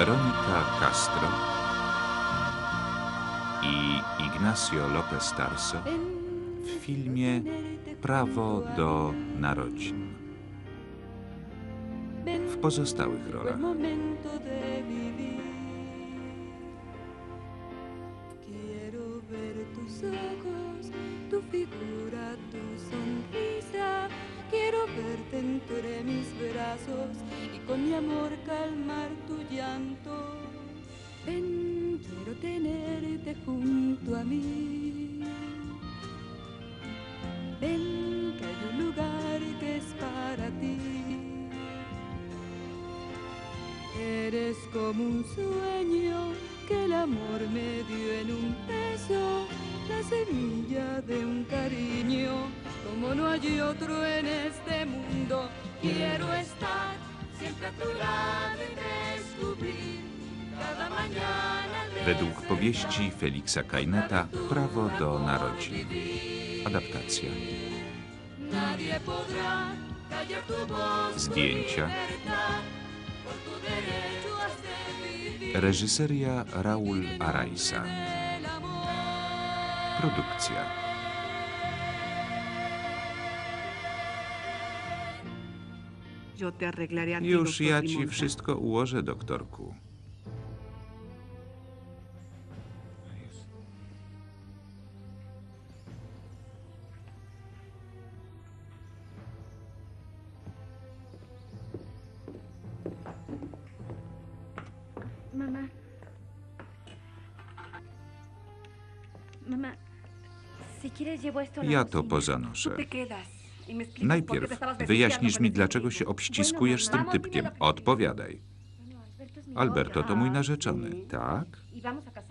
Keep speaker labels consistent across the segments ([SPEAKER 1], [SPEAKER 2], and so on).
[SPEAKER 1] Weronika Castro i Ignacio López Tarso w filmie Prawo do narodzin. W pozostałych rolach
[SPEAKER 2] Ven, que hay un lugar que es para ti. Eres como un sueño que el amor me dio en un beso, la semilla de un cariño, como no hay otro en este mundo. Quiero estar siempre a tu lado y descubrir.
[SPEAKER 1] Według powieści Feliksa Kajneta Prawo do narodzin. Adaptacja. Zdjęcia. Reżyseria Raul
[SPEAKER 2] amor.
[SPEAKER 1] Produkcja. Już ja ci
[SPEAKER 3] Limonta.
[SPEAKER 1] wszystko ułożę, doktorku. Ja to pozanoszę.
[SPEAKER 3] Y
[SPEAKER 1] Najpierw wyjaśnisz mi, dlaczego się obściskujesz z tym typkiem. Odpowiadaj.
[SPEAKER 4] Alberto
[SPEAKER 1] to mój narzeczony. Tak?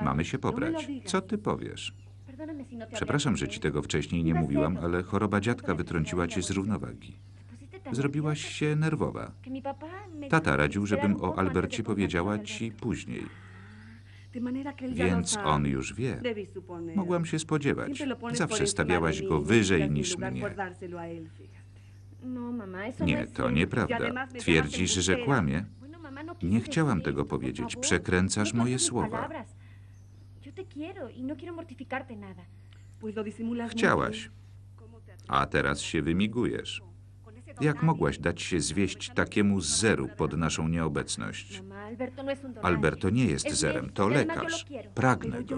[SPEAKER 4] Y.
[SPEAKER 1] Mamy się
[SPEAKER 3] No
[SPEAKER 1] pobrać. Co ty powiesz?
[SPEAKER 4] No
[SPEAKER 1] Przepraszam, że ci tego wcześniej nie mówiłam, ale choroba dziadka wytrąciła cię z równowagi. Zrobiłaś się nerwowa. Tata radził, żebym o Albercie powiedziała ci później. Więc on już wie. Mogłam się spodziewać. Zawsze stawiałaś go
[SPEAKER 3] mí,
[SPEAKER 1] wyżej niż mnie.
[SPEAKER 4] No, no
[SPEAKER 1] Nie,
[SPEAKER 4] es
[SPEAKER 1] to nieprawda. Twierdzisz, że kłamie.
[SPEAKER 4] No
[SPEAKER 1] Nie chciałam tego powiedzieć. Przekręcasz
[SPEAKER 4] No
[SPEAKER 1] moje słowa.
[SPEAKER 4] y no
[SPEAKER 1] Chciałaś, a teraz się wymigujesz. Jak mogłaś dać się zwieść takiemu zeru pod naszą nieobecność?
[SPEAKER 4] Alberto
[SPEAKER 1] nie jest
[SPEAKER 4] Es
[SPEAKER 1] zerem, to lekarz. Pragnę go.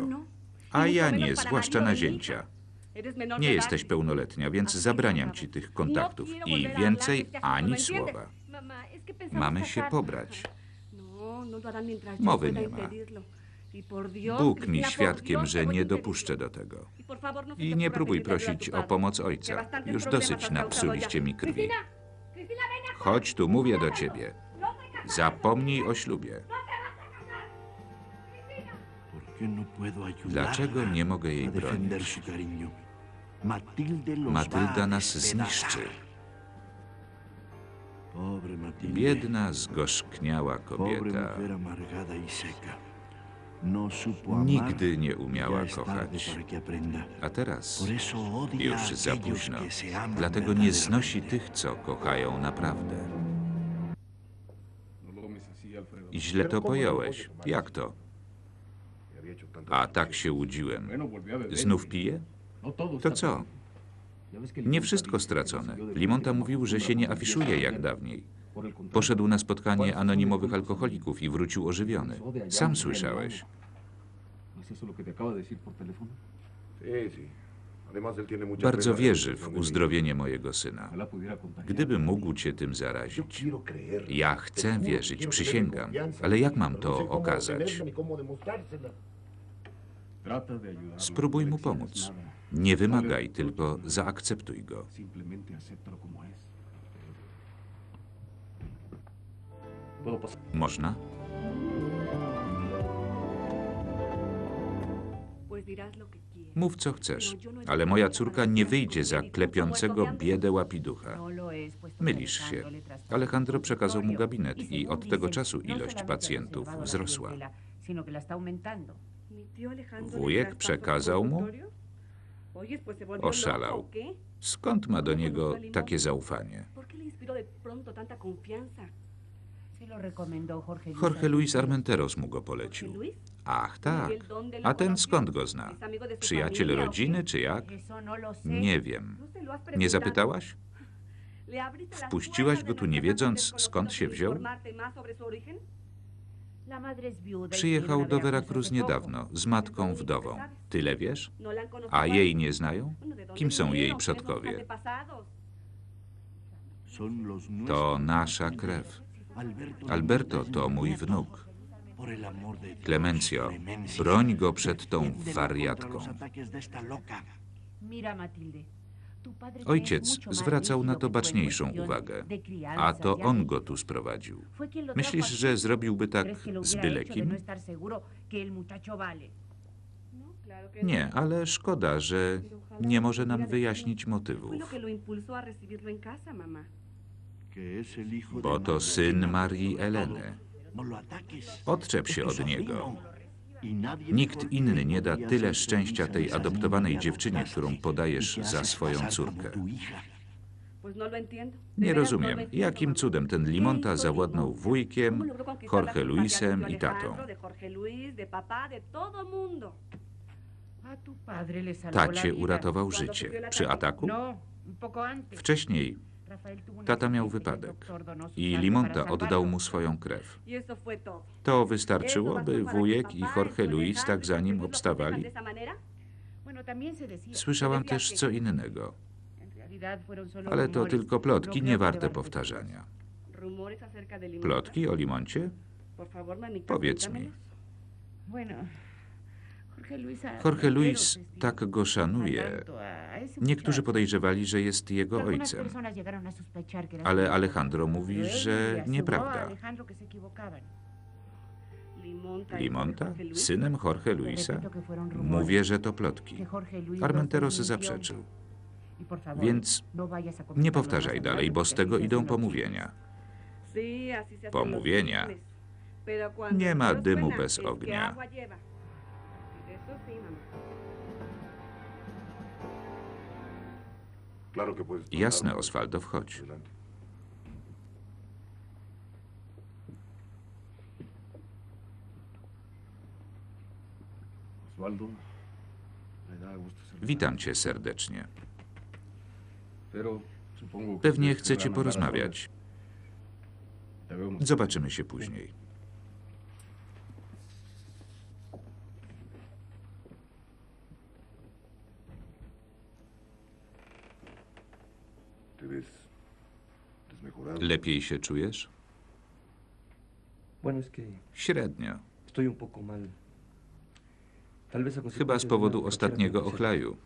[SPEAKER 1] A ja nie, zwłaszcza na zięcia. Nie jesteś pełnoletnia, więc zabraniam ci tych kontaktów i więcej ani słowa. Mamy się pobrać. Mowy nie ma.
[SPEAKER 3] Impedirlo. Y
[SPEAKER 1] Bóg mi świadkiem, że nie dopuszczę do tego.
[SPEAKER 3] Y no
[SPEAKER 1] I nie próbuj prosić o pomoc ojca. Już dosyć napsuliście mi krwi. Chodź tu, mówię do ciebie. Zapomnij o ślubie.
[SPEAKER 5] ¿Por qué no
[SPEAKER 1] Dlaczego nie mogę jej bronić? Matylda nas zniszczy. Biedna, zgorzkniała kobieta. Nigdy nie umiała kochać. A teraz już za późno. Dlatego nie znosi tych, co kochają naprawdę. I źle to pojąłeś. Jak to? A tak się łudziłem. Znów pije? To co? Nie wszystko stracone. Limonta mówił, że się nie afiszuje jak dawniej. Poszedł na spotkanie anonimowych alkoholików i wrócił ożywiony. Sam słyszałeś. Bardzo wierzy w uzdrowienie mojego syna. Gdyby mógł cię tym zarazić. Ja chcę wierzyć, przysięgam. Ale jak mam to okazać? Spróbuj mu pomóc. Nie wymagaj, tylko zaakceptuj go. Można? Mów co chcesz, ale moja córka nie wyjdzie za klepiącego biedę łapiducha. Mylisz się.
[SPEAKER 4] Alejandro
[SPEAKER 1] przekazał mu gabinet i od tego czasu ilość pacjentów wzrosła. Wujek przekazał mu? Oszalał. Skąd ma do niego takie zaufanie?
[SPEAKER 6] Jorge Luis.
[SPEAKER 1] Armenteros mu go polecił. Ach, tak. A ten skąd go zna? Przyjaciel rodziny, czy jak?
[SPEAKER 6] No.
[SPEAKER 1] Nie wiem.
[SPEAKER 3] ¿No se lo has
[SPEAKER 1] Nie zapytałaś?
[SPEAKER 3] ¿Le abriste las
[SPEAKER 1] Wpuściłaś go tu nie wiedząc, skąd się
[SPEAKER 3] y
[SPEAKER 1] wziął?
[SPEAKER 6] y
[SPEAKER 1] Przyjechał do
[SPEAKER 6] Veracruz
[SPEAKER 1] niedawno z matką wdową. Tyle wiesz?
[SPEAKER 3] ¿No
[SPEAKER 1] A jej nie znają?
[SPEAKER 3] Bueno, ¿de dónde
[SPEAKER 1] Kim są jej przodkowie? To nasza krew.
[SPEAKER 5] Alberto,
[SPEAKER 1] to mój wnuk. Clemencio, broń go przed tą wariatką. Ojciec zwracał na to baczniejszą uwagę, a to on go tu sprowadził. Myślisz, że zrobiłby tak
[SPEAKER 6] ¿Crees que lo
[SPEAKER 1] z byle
[SPEAKER 6] no
[SPEAKER 1] kim?
[SPEAKER 3] No, que no.
[SPEAKER 1] Nie, ale szkoda, że nie może nam wyjaśnić
[SPEAKER 3] ¿Qué
[SPEAKER 1] motywów. Bo to syn Marii Eleny.
[SPEAKER 5] No.
[SPEAKER 1] Odczep się od niego.
[SPEAKER 5] nadie
[SPEAKER 1] Nikt inny nie da tyle szczęścia tej adoptowanej dziewczynie, którą
[SPEAKER 5] y
[SPEAKER 1] podajesz za swoją córkę.
[SPEAKER 3] no
[SPEAKER 1] Nie rozumiem, jakim cudem ten
[SPEAKER 3] ¿Qué
[SPEAKER 1] Limonta zawładnął wujkiem,
[SPEAKER 3] ¿Cómo logró conquistar
[SPEAKER 1] Jorge Luisem i tatą. Tacie uratował życie. Przy ataku?
[SPEAKER 6] No.
[SPEAKER 1] Wcześniej tata miał wypadek i Limonta oddał mu swoją krew.
[SPEAKER 3] Y.
[SPEAKER 1] To wystarczyło, by wujek i Jorge Luis tak za nim obstawali? Słyszałam też co innego, ale to tylko plotki, nie warte powtarzania. Plotki o Limoncie? Powiedz mi.
[SPEAKER 6] Jorge Luis,
[SPEAKER 1] tak go szanuje. Niektórzy podejrzewali, że jest jego ojcem, ale Alejandro mówi, że
[SPEAKER 6] a
[SPEAKER 1] nieprawda.
[SPEAKER 3] Limonta. y.
[SPEAKER 1] Synem Jorge Luisa? Mówię, że to plotki. Armenteros zaprzeczył.
[SPEAKER 6] Y
[SPEAKER 1] Więc
[SPEAKER 6] no
[SPEAKER 1] Nie powtarzaj dalej, bo z tego idą pomówienia. Pomówienia. Nie ma dymu bez ognia. Jasne, Osvaldo, wchodź. Witam cię serdecznie. Pewnie chcecie porozmawiać. Zobaczymy się później. Lepiej się czujesz? Średnio. Chyba z powodu ostatniego ochlaju.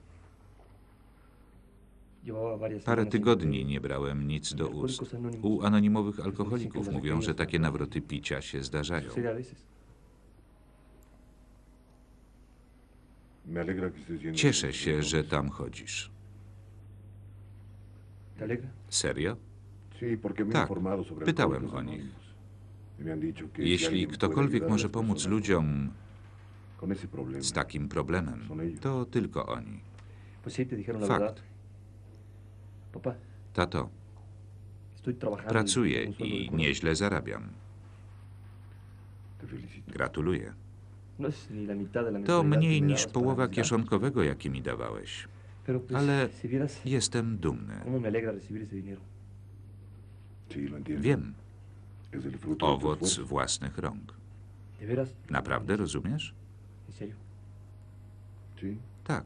[SPEAKER 1] Parę tygodni nie brałem nic do ust. U anonimowych alkoholików mówią, że takie nawroty picia się zdarzają. Cieszę się, że tam chodzisz. Serio? Tak, pytałem o nich.
[SPEAKER 7] Y
[SPEAKER 1] Jeśli ktokolwiek może pomóc ludziom z takim problemem, to tylko oni. Fakt. Tato,
[SPEAKER 8] y
[SPEAKER 1] pracuję i nieźle zarabiam. Gratuluję.
[SPEAKER 8] No
[SPEAKER 1] To mniej niż połowa kieszonkowego, jaki mi dawałeś. Ale jestem dumny. Wiem, owoc własnych rąk. Naprawdę rozumiesz? Tak.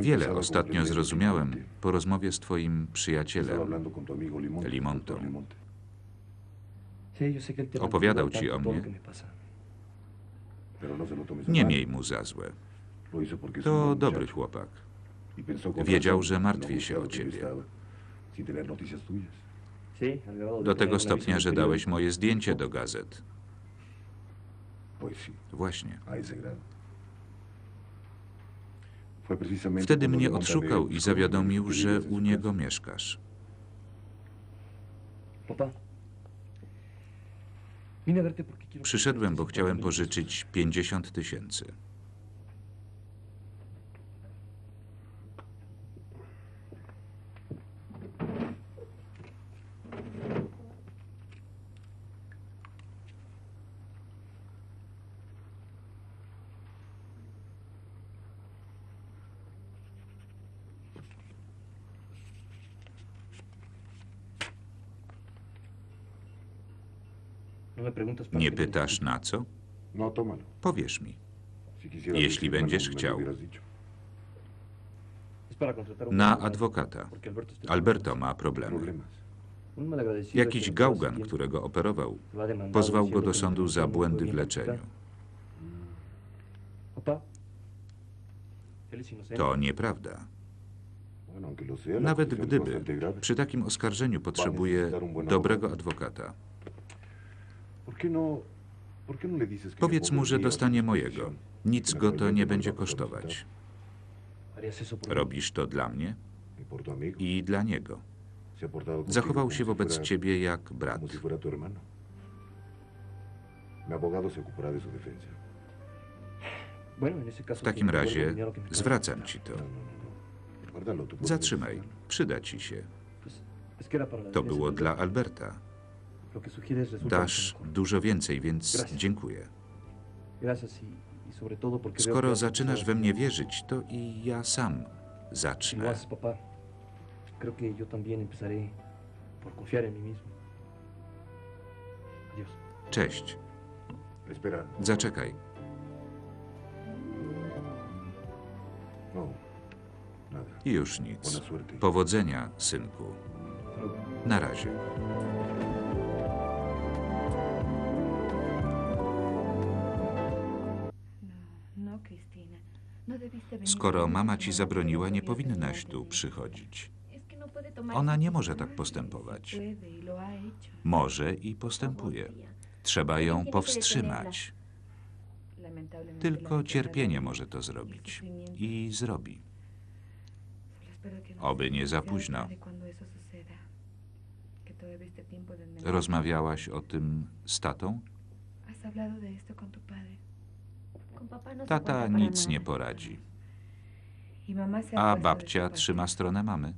[SPEAKER 1] Wiele ostatnio zrozumiałem po rozmowie z twoim przyjacielem.
[SPEAKER 8] te
[SPEAKER 1] Opowiadał ci o mnie.
[SPEAKER 7] no
[SPEAKER 1] Nie miej mu za złe. To dobry chłopak.
[SPEAKER 7] Y
[SPEAKER 1] Wiedział, że martwię się o ciebie.
[SPEAKER 7] Sin tener noticias tuyas.
[SPEAKER 1] Do tego stopnia, że dałeś moje zdjęcie do gazet. Właśnie. Wtedy mnie odszukał i zawiadomił, że u niego mieszkasz. Przyszedłem, bo chciałem pożyczyć 50 tysięcy. Nie pytasz na co?
[SPEAKER 7] No.
[SPEAKER 1] Powiesz mi. Jeśli będziesz chciał. Na adwokata.
[SPEAKER 8] Alberto
[SPEAKER 1] ma problemy. Jakiś gałgan, którego operował, pozwał go do sądu za błędy w leczeniu. To nieprawda. Nawet gdyby przy takim oskarżeniu potrzebuje dobrego adwokata. Powiedz
[SPEAKER 7] le
[SPEAKER 1] mu,
[SPEAKER 7] ponga
[SPEAKER 1] że dostanie mojego. Nic go to nie
[SPEAKER 7] no
[SPEAKER 1] będzie kosztować. Robisz to dla mnie
[SPEAKER 7] Y
[SPEAKER 1] i dla niego. Zachował się
[SPEAKER 7] si
[SPEAKER 1] wobec ciebie jak brat. W takim razie zwracam ci to.
[SPEAKER 7] No, no, no. no.
[SPEAKER 1] Zatrzymaj, przyda ci się. To było dla. Alberta. Dasz dużo więcej, więc dziękuję.
[SPEAKER 8] Y, y
[SPEAKER 1] Skoro zaczynasz we mnie wierzyć, to i ja sam zacznę. Cześć. Zaczekaj.
[SPEAKER 7] No.
[SPEAKER 1] Już nic. Powodzenia, synku. Na razie. Skoro mama ci zabroniła, nie powinnaś tu przychodzić. Ona nie może tak postępować. Może i postępuje. Trzeba ją powstrzymać. Tylko cierpienie może to zrobić. I zrobi. Oby nie za późno. Rozmawiałaś o tym z tatą? Tata nic nie poradzi. A babcia trzyma stronę mamy.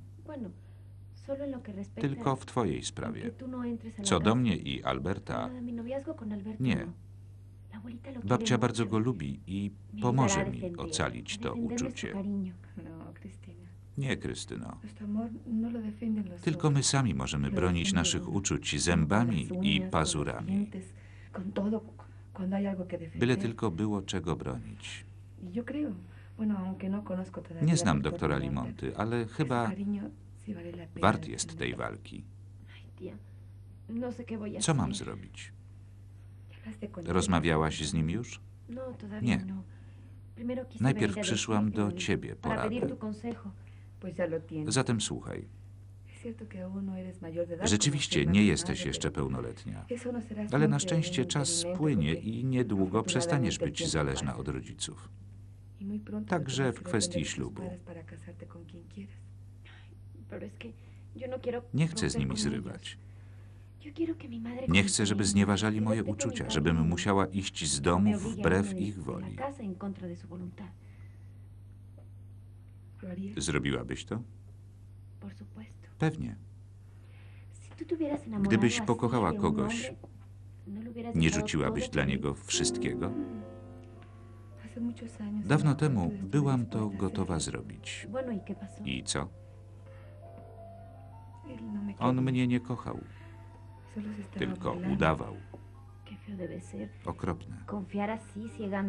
[SPEAKER 1] Tylko w twojej
[SPEAKER 4] que
[SPEAKER 1] sprawie.
[SPEAKER 4] no
[SPEAKER 1] Co do mnie i Alberta, Nie.
[SPEAKER 4] no.
[SPEAKER 1] Babcia bardzo go lubi i pomoże mi ocalić to uczucie.
[SPEAKER 2] No.
[SPEAKER 1] Nie, Krystyno.
[SPEAKER 2] No
[SPEAKER 1] Tylko my sami możemy bronić naszych uczuć zębami i pazurami. Byle tylko było czego bronić.
[SPEAKER 2] Y no
[SPEAKER 1] Nie znam doktora Limonty, ale chyba wart jest tej walki.
[SPEAKER 4] No
[SPEAKER 1] Co mam zrobić? Rozmawiałaś z nim już?
[SPEAKER 4] No,
[SPEAKER 1] Nie. Najpierw przyszłam do
[SPEAKER 4] decirte
[SPEAKER 1] ciebie po
[SPEAKER 4] para pedir
[SPEAKER 1] radę.
[SPEAKER 4] tu consejo.
[SPEAKER 2] Pues ya lo tienes.
[SPEAKER 1] Zatem słuchaj. Rzeczywiście nie
[SPEAKER 2] tu
[SPEAKER 1] jesteś jeszcze pełnoletnia.
[SPEAKER 2] no
[SPEAKER 1] Ale na szczęście czas
[SPEAKER 2] porque
[SPEAKER 1] i niedługo przestaniesz być zależna od rodziców.
[SPEAKER 2] Y
[SPEAKER 1] Także w kwestii ślubu.
[SPEAKER 4] no
[SPEAKER 1] Nie chcę z nimi zrywać. Nie chcę, żeby znieważali moje uczucia, żebym musiała iść z domu wbrew ich woli. Zrobiłabyś to? Pewnie. Gdybyś pokochała kogoś,
[SPEAKER 4] no
[SPEAKER 1] Nie rzuciłabyś dla niego wszystkiego? Dawno temu byłam to gotowa zrobić.
[SPEAKER 4] ¿y?
[SPEAKER 1] I co?
[SPEAKER 2] Él no me
[SPEAKER 1] On mnie nie kochał, tylko udawał. Okropne.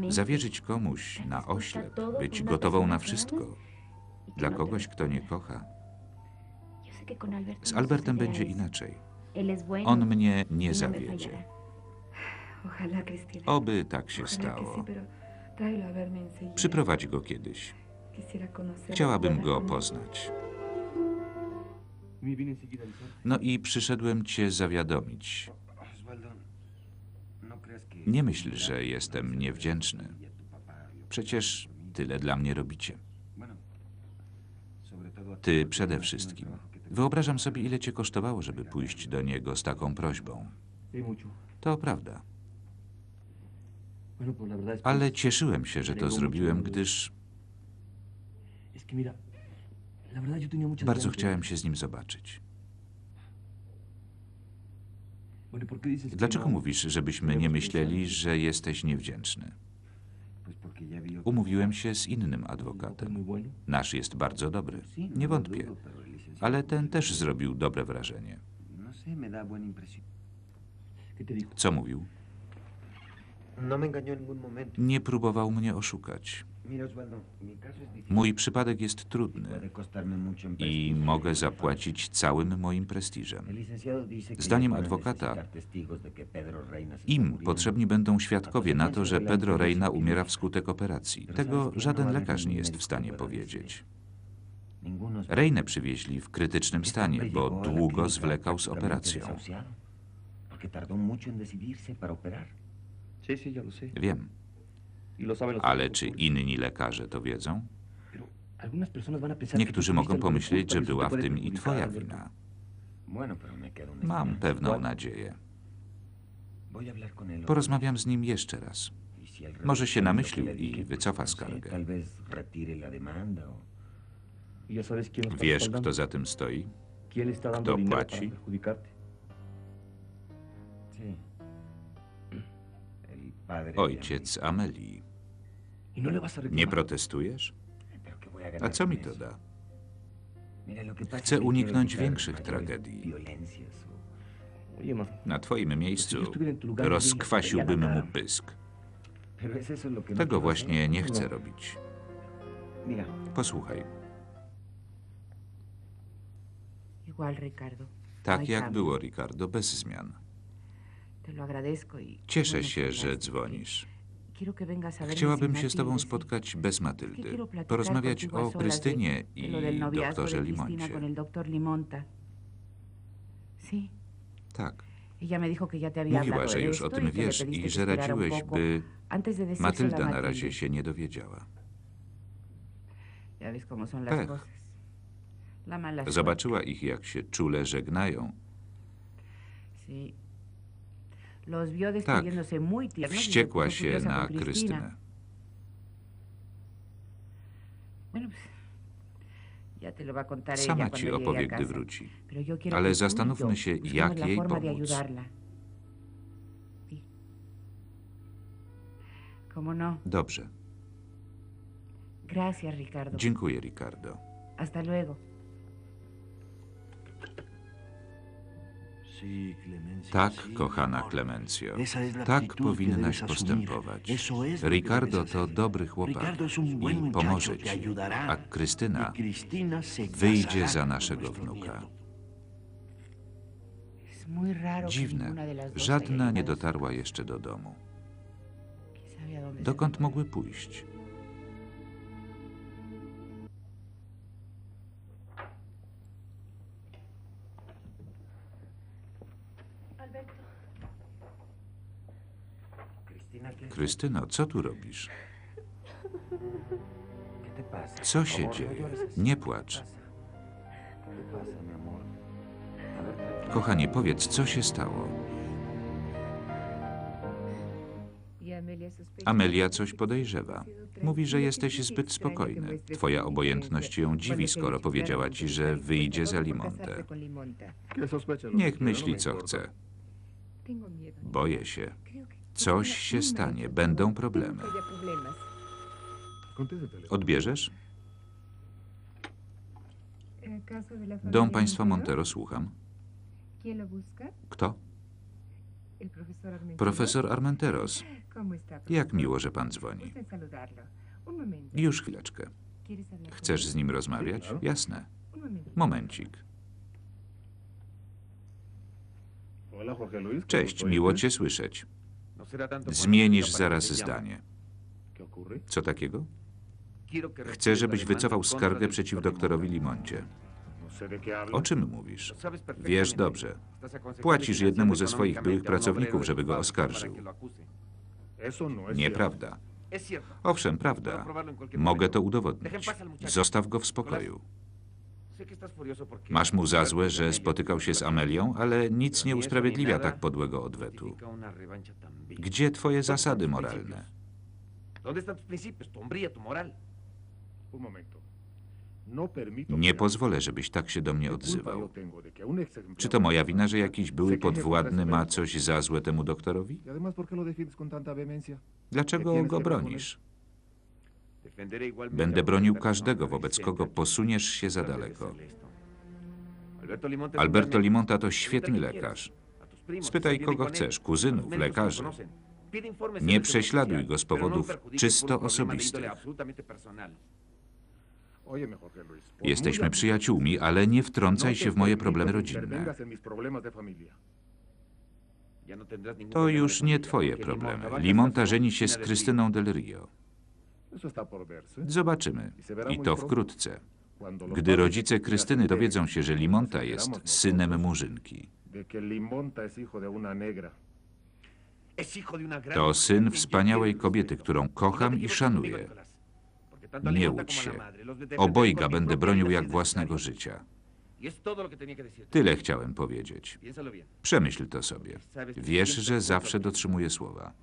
[SPEAKER 1] Zawierzyć komuś na oślep, być gotową na wszystko.
[SPEAKER 4] y
[SPEAKER 1] Dla
[SPEAKER 4] no
[SPEAKER 1] kogoś, kto nie kocha. Z
[SPEAKER 4] no
[SPEAKER 1] Albertem będzie inaczej. On mnie
[SPEAKER 4] y
[SPEAKER 1] nie
[SPEAKER 4] no
[SPEAKER 1] zawiedzie. Oby tak się stało. Przyprowadź go kiedyś. Chciałabym go poznać. No i przyszedłem cię zawiadomić.
[SPEAKER 9] No.
[SPEAKER 1] Nie myśl, że jestem niewdzięczny. Przecież tyle dla mnie robicie. Ty przede
[SPEAKER 9] el
[SPEAKER 1] wszystkim. Wyobrażam sobie, ile cię kosztowało, żeby pójść do niego z taką prośbą. To prawda. Ale cieszyłem się, że to zrobiłem, gdyż bardzo chciałem się z nim zobaczyć.
[SPEAKER 8] Bueno, ¿por qué dices que
[SPEAKER 1] Dlaczego
[SPEAKER 8] no?
[SPEAKER 1] mówisz, żebyśmy nie myśleli, że jesteś niewdzięczny? Umówiłem się z innym adwokatem. Nasz jest bardzo dobry.
[SPEAKER 9] No
[SPEAKER 1] Nie
[SPEAKER 9] lo
[SPEAKER 1] wątpię. Ale ten też zrobił dobre wrażenie.
[SPEAKER 9] No sé,
[SPEAKER 1] Nie próbował mnie oszukać. Mój przypadek jest trudny i mogę zapłacić całym moim prestiżem. Zdaniem adwokata, Im potrzebni będą świadkowie na to, że Pedro Reina umiera wskutek operacji. Tego żaden lekarz nie jest w stanie powiedzieć. Reinę przywieźli w krytycznym stanie, bo długo zwlekał z operacją. Wiem, ale czy inni lekarze to wiedzą? Niektórzy mogą pomyśleć, że
[SPEAKER 8] y
[SPEAKER 1] była w tym i twoja wina. Mam pewną nadzieję. Porozmawiam z nim jeszcze raz.
[SPEAKER 9] Y
[SPEAKER 1] Może się namyślił i wycofa
[SPEAKER 9] no
[SPEAKER 1] skargę.
[SPEAKER 8] ¿Y
[SPEAKER 1] Wiesz, kto za tym stoi?
[SPEAKER 8] ¿Quién está dando
[SPEAKER 1] kto płaci? Ojciec Amelii.
[SPEAKER 8] ¿Y no?
[SPEAKER 1] Nie protestujesz?
[SPEAKER 9] Amelie. Pero ¿qué voy a
[SPEAKER 1] co mi to da? Chcę uniknąć większych tragedii. Na twoim miejscu rozkwasiłbym mu pysk.
[SPEAKER 9] No
[SPEAKER 1] Tego
[SPEAKER 9] quiero
[SPEAKER 1] właśnie nie chcę robić.
[SPEAKER 9] Mira,
[SPEAKER 1] Posłuchaj, tak jak było, Ricardo, bez zmian. Cieszę
[SPEAKER 6] bueno,
[SPEAKER 1] się, że dzwonisz. Chciałabym się z tobą spotkać bez Matyldy, porozmawiać o Krystynie i doktorze Limoncie. Tak, mówiła, że już o tym
[SPEAKER 6] y
[SPEAKER 1] wiesz i że radziłeś, by Matylda na razie się nie dowiedziała. Pech. Zobaczyła ich, jak się czule żegnają. Tak,
[SPEAKER 6] y
[SPEAKER 1] wściekła się na. Krystynę. Sama ci opowie, gdy wróci. Ale
[SPEAKER 6] y
[SPEAKER 1] zastanówmy
[SPEAKER 6] yo
[SPEAKER 1] się, jak jej pomóc.
[SPEAKER 6] ayudarla. Sí. ¿Cómo no?
[SPEAKER 1] Dobrze, dziękuję, Ricardo.
[SPEAKER 6] Hasta luego.
[SPEAKER 1] Tak, kochana
[SPEAKER 5] la
[SPEAKER 1] tak powinnaś postępować. Ricardo to dobry chłopak i pomoże ci, a Krystyna
[SPEAKER 5] Y
[SPEAKER 1] wyjdzie za naszego wnuka. Dziwne, żadna nie dotarła jeszcze do domu.
[SPEAKER 6] casa. ¿Quién sabe a dónde se
[SPEAKER 1] Dokąd mogły pójść? Krystyno, co tu robisz? Co się dzieje? Nie
[SPEAKER 9] ¿Qué
[SPEAKER 1] płacz. Kochanie, powiedz, co się stało?
[SPEAKER 2] Amelia
[SPEAKER 1] coś podejrzewa. Mówi, że jesteś zbyt spokojny. Twoja obojętność ją dziwi, skoro powiedziała ci, że wyjdzie za Limonte. Niech myśli, co chce. Boję się. Coś się stanie, będą problemy. Odbierzesz? Dom państwa
[SPEAKER 2] Montero.
[SPEAKER 1] Słucham. Kto?
[SPEAKER 2] Profesor Armentero.
[SPEAKER 1] Profesor Armenteros.
[SPEAKER 2] ¿Cómo está,
[SPEAKER 1] Jak miło, że pan dzwoni. Już chwileczkę.
[SPEAKER 2] ¿Quieres hablar con
[SPEAKER 1] Chcesz z nim rozmawiać? Jasne. Momencik.
[SPEAKER 7] Hola, Jorge Luis. ¿cómo
[SPEAKER 1] Cześć, miło cię słyszeć. Zmienisz zaraz zdanie. Co takiego? Chcę, żebyś wycofał skargę przeciw doktorowi. Limoncie. O czym mówisz? Wiesz dobrze. Płacisz jednemu ze swoich byłych pracowników, żeby go oskarżył. Nieprawda. Owszem, prawda. Mogę to udowodnić. Zostaw go w spokoju. Masz mu za złe, że spotykał się z Amelią, ale nic nie usprawiedliwia tak podłego odwetu. Gdzie twoje
[SPEAKER 9] ¿Dónde están
[SPEAKER 1] zasady moralne?
[SPEAKER 7] No
[SPEAKER 1] Nie pozwolę, żebyś tak się do mnie
[SPEAKER 7] ¿Qué culpa
[SPEAKER 1] odzywał. Czy to moja wina, że jakiś były podwładny ma coś za złe temu doktorowi? Dlaczego go bronisz? Będę bronił każdego, wobec kogo posuniesz się za daleko.
[SPEAKER 9] Alberto Limonta
[SPEAKER 1] to świetny lekarz. Spytaj kogo chcesz, kuzynów, lekarzy. Nie prześladuj go z powodów czysto osobistych. Jesteśmy przyjaciółmi, ale nie wtrącaj się w moje problemy rodzinne. To już nie twoje problemy. Limonta żeni się z Krystyną del Rio. Zobaczymy. I to wkrótce. Gdy rodzice Krystyny dowiedzą się, że Limonta jest synem Murzynki. To syn wspaniałej kobiety, którą kocham i szanuję. Nie łudź się. Obojga będę bronił jak własnego życia. Tyle chciałem powiedzieć. Przemyśl to sobie. Wiesz, że zawsze dotrzymuję słowa.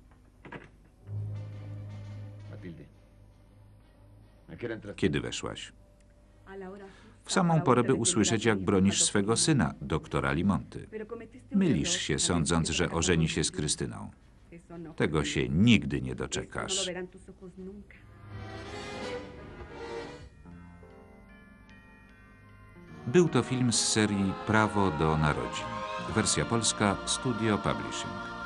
[SPEAKER 1] Kiedy weszłaś? W samą porę, by usłyszeć, jak bronisz swego syna, doktora Limonty. Mylisz się, sądząc, że ożeni się z Krystyną. Tego się nigdy nie doczekasz. Był to film z serii Prawo do narodzin. Wersja polska Studio Publishing.